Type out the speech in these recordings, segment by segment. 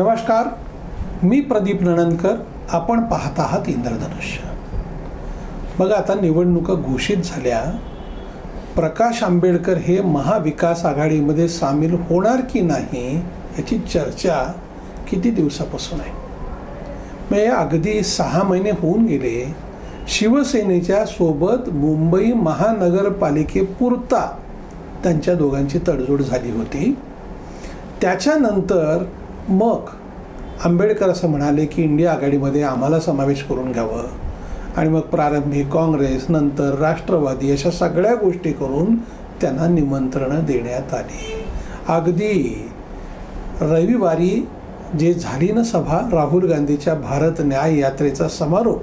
नमस्कार. मी प्रदीप नणंदकर. आपण पाहत आहात इंद्रधनुष्य. बघा आता निवडणुका घोषित झाल्या. प्रकाश आंबेडकर हे महाविकास आघाडीमध्ये सामील होणार की नाही याची चर्चा किती दिवसापासून आहे? म्हणजे अगदी सहा महिने होऊन गेले. शिवसेनेच्या सोबत मुंबई महानगरपालिकेपुरता त्यांच्या दोघांची तडजोड झाली होती. त्याच्यानंतर मग आंबेडकर असं म्हणाले की इंडिया आघाडीमध्ये आम्हाला समावेश करून घ्यावं. आणि मग प्रारंभी काँग्रेस नंतर राष्ट्रवादी अशा सगळ्या गोष्टी करून त्यांना निमंत्रणं देण्यात आली. अगदी रविवारी जे झाली ना सभा राहुल गांधीच्या भारत न्याय यात्रेचा समारोप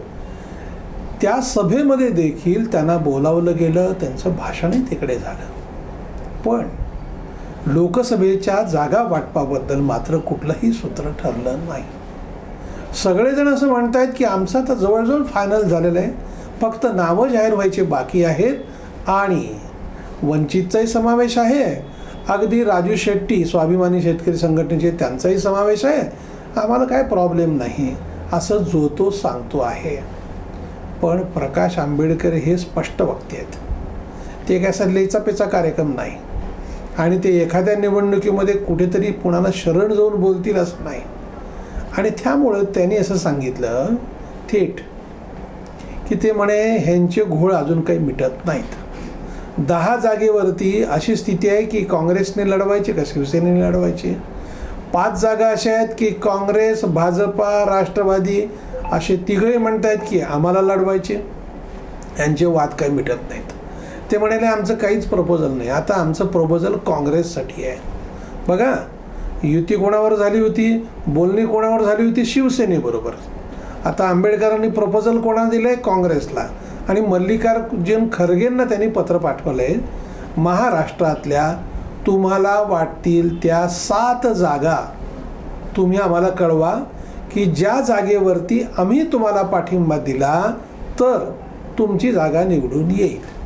त्या सभेमध्ये देखील त्यांना बोलावलं गेलं त्यांचं भाषणही तिकडे झालं. पण लोकसभेच्या जागा वाटपाबद्दल मात्र कुठलंही सूत्र ठरलं नाही. सगळेजण असं म्हणतायत की आमचं तर जवळजवळ फायनल झालेलं आहे. फक्त नावं जाहीर व्हायचे बाकी आहेत आणि वंचितचाही समावेश आहे. अगदी राजू शेट्टी स्वाभिमानी शेतकरी संघटनेचे त्यांचाही समावेश आहे. आम्हाला काय प्रॉब्लेम नाही. असं जो तो सांगतो आहे. पण प्रकाश आंबेडकर हे स्पष्ट वक्ते आहेत. ते काय असा लेचापेचा कार्यक्रम नाही. आणि ते एखाद्या निवडणुकीमध्ये कुठेतरी कुणाला शरण जाऊन बोलतील असं नाही. आणि त्यामुळं त्यांनी असं सांगितलं थेट की ते म्हणे ह्यांचे घोळ अजून काही मिटत नाहीत. दहा जागेवरती अशी स्थिती आहे की काँग्रेसने लढवायची का शिवसेनेने लढवायचे? पाच जागा अशा आहेत की काँग्रेस भाजपा राष्ट्रवादी असे तिघही म्हणत आहेत की आम्हाला लढवायचे. यांचे वाद काही मिटत नाहीत. ते म्हणाले आमचं काहीच प्रपोजल नाही. आता आमचं प्रपोजल काँग्रेससाठी आहे. बघा युती कोणावर झाली होती? बोलणी कोणावर झाली होती? शिवसेनेबरोबर आता आंबेडकरांनी प्रपोजल कोणाला दिलं आहे काँग्रेसला. आणि मल्लिकार्जुन खरगेंना त्यांनी पत्र पाठवलं आहे महाराष्ट्रातल्या तुम्हाला वाटतील त्या सात जागा. तुम्ही आम्हाला कळवा की ज्या जागेवरती आम्ही तुम्हाला पाठिंबा दिला तर तुमची जागा निवडून येईल.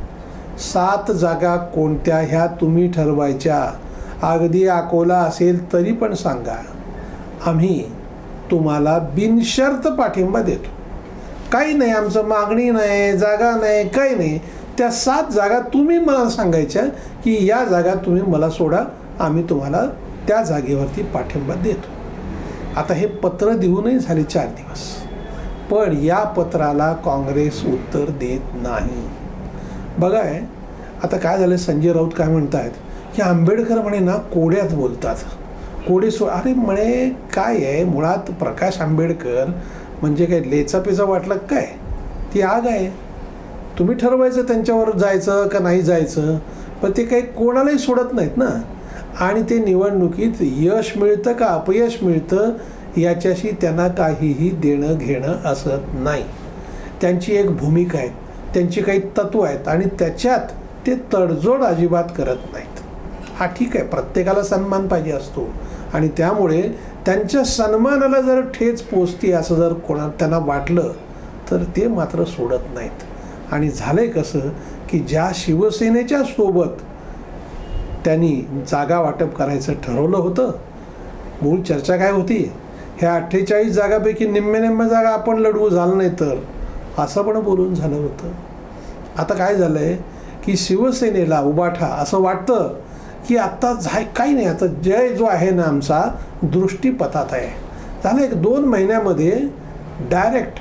सात जागा कोणत्या ह्या तुम्ही ठरवायच्या? अगदी अकोला असेल तरी पण सांगा. आम्ही तुम्हाला बिनशर्त पाठिंबा देतो. काही नाही आमचं मागणी नाही जागा नाही काही नाही. त्या सात जागा तुम्ही मला सांगायच्या की या जागा तुम्ही मला सोडा आम्ही तुम्हाला त्या जागेवरती पाठिंबा देतो. आता हे पत्र देऊनही झाले चार दिवस. पण या पत्राला काँग्रेस उत्तर देत नाही. बघाय आता काय झालं संजय राऊत काय म्हणत आहेत की आंबेडकर म्हणे ना कोड्यात बोलतात. कोडे सो अरे म्हणे काय आहे मुळात प्रकाश आंबेडकर म्हणजे काय लेचापेचा वाटलं काय? ती आग आहे. तुम्ही ठरवायचं त्यांच्यावर जायचं का नाही जायचं पण ते काही कोणालाही सोडत नाहीत ना. आणि ते निवडणुकीत यश मिळतं का अपयश मिळतं याच्याशी त्यांना काहीही देणं घेणं असत नाही. त्यांची एक भूमिका आहे. त्यांची काही तत्त्व आहेत आणि त्याच्यात ते तडजोड अजिबात करत नाहीत. हा ठीक आहे प्रत्येकाला सन्मान पाहिजे असतो. आणि त्यामुळे त्यांच्या सन्मानाला जर ठेच पोचते असं जर कोणा त्यांना वाटलं तर ते मात्र सोडत नाहीत. आणि झालंय कसं की ज्या शिवसेनेच्या सोबत त्यांनी जागा वाटप करायचं ठरवलं होतं मूळ चर्चा काय होती? ह्या अठ्ठेचाळीस जागापैकी निम्म्या निम्म्या जागा आपण लढवू झालं नाही तर? असं पण बोलून झालं होतं. आता काय झालं आहे की शिवसेनेला उबाठा असं वाटतं की आत्ता झाय काही नाही आता जय जो आहे ना आमचा दृष्टीपथात आहे. झालं एक दोन महिन्यामध्ये डायरेक्ट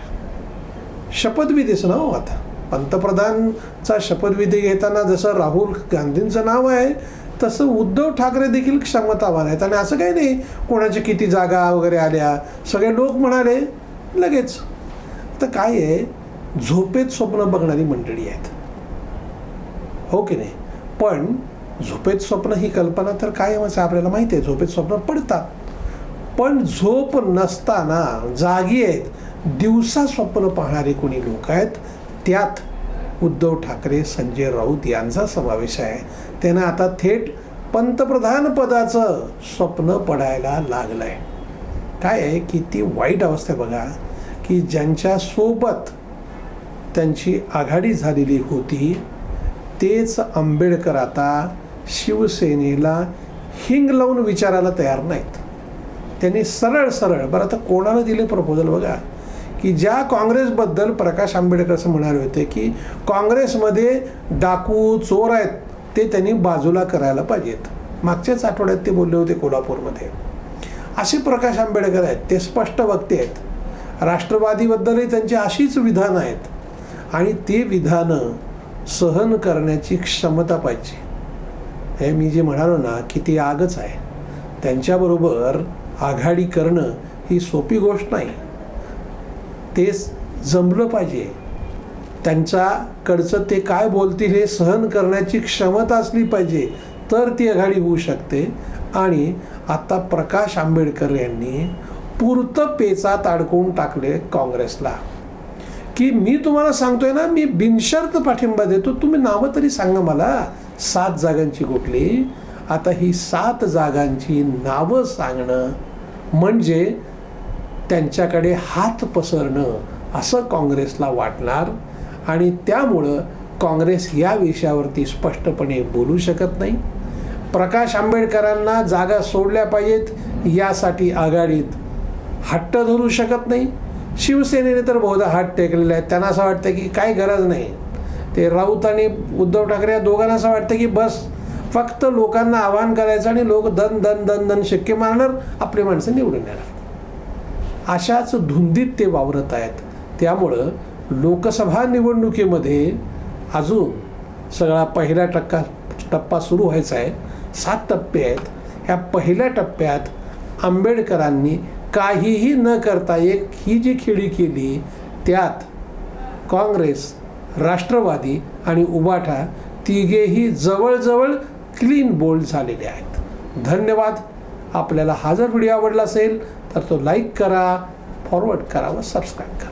शपथविधीचं नाव आता. पंतप्रधानचा शपथविधी घेताना जसं राहुल गांधींचं नाव आहे तसं उद्धव ठाकरे देखील क्षमतावान आहेत. आणि असं काही नाही कोणाची किती जागा वगैरे आल्या सगळे लोक म्हणाले लगेच. तर काय आहे झोपेत स्वप्न बघणारी मंडळी आहेत. हो की नाही? पण झोपेत स्वप्न ही कल्पना तर कायमच आहे आपल्याला माहिती आहे झोपेत स्वप्न पडतात. पण झोप नसताना जागी आहेत दिवसा स्वप्न पाहणारे कोणी लोक आहेत त्यात उद्धव ठाकरे संजय राऊत यांचा समावेश आहे. त्यांना आता थेट पंतप्रधान पदाचं स्वप्न पडायला लागलं आहे काय आहे की ती वाईट अवस्था आहे बघा की ज्यांच्यासोबत त्यांची आघाडी झालेली होती. तेच आंबेडकर आता शिवसेनेला हिंग लावून विचारायला तयार नाहीत. त्यांनी सरळ सरळ बरं आता कोणाला दिले प्रपोजल बघा की ज्या काँग्रेसबद्दल प्रकाश आंबेडकर असं म्हणाले होते की काँग्रेसमध्ये डाकू चोर आहेत ते त्यांनी बाजूला करायला पाहिजेत. मागच्याच आठवड्यात ते बोलले होते कोल्हापूरमध्ये. असे प्रकाश आंबेडकर आहेत ते स्पष्ट वक्ते आहेत. राष्ट्रवादीबद्दलही त्यांची अशीच विधानं आहेत. आणि ते विधानं सहन करण्याची क्षमता पाहिजे. हे मी जे म्हणालो ना की ती आगच आहे. त्यांच्याबरोबर आघाडी करणं ही सोपी गोष्ट नाही. ते जमलं पाहिजे. त्यांच्याकडचं ते काय बोलतील हे सहन करण्याची क्षमता असली पाहिजे तर ती आघाडी होऊ शकते. आणि आता प्रकाश आंबेडकर यांनी पुरतं पेचात अडकवून टाकले काँग्रेसला. की मी तुम्हाला सांगतोय ना मी बिनशर्त पाठिंबा देतो. तुम्ही नावं तरी सांगा मला. सात जागांची कुठली? आता ही सात जागांची नावं सांगणं म्हणजे त्यांच्याकडे हात पसरणं असं काँग्रेसला वाटणार आणि त्यामुळं काँग्रेस या विषयावरती स्पष्टपणे बोलू शकत नाही. प्रकाश आंबेडकरांना जागा सोडल्या पाहिजेत यासाठी आघाडीत हट्ट धरू शकत नाही. शिवसेनेने तर बहुधा हात टेकलेले आहेत. त्यांना असं वाटतं की काय गरज नाही. ते राऊत आणि उद्धव ठाकरे या दोघांना असं वाटतं की बस फक्त लोकांना आवाहन करायचं आणि लोक दन दन दन दन शक्य मारणार आपली माणसं निवडून येणार. अशाच धुंदीत ते वावरत आहेत. त्यामुळं लोकसभा निवडणुकीमध्ये अजून सगळा पहिला टक्का टप्पा सुरू व्हायचा आहे. सात टप्पे आहेत. ह्या पहिल्या टप्प्यात आंबेडकरांनी काहीही न करता एक ही जी खेळी केली त्यात काँग्रेस राष्ट्रवादी आणि उबाठा तिघेही जवळजवळ क्लीन बोल्ड झालेले आहेत. धन्यवाद. आपल्याला हा जर व्हिडिओ आवडला असेल तर तो लाईक करा फॉरवर्ड करा व सबस्क्राईब करा.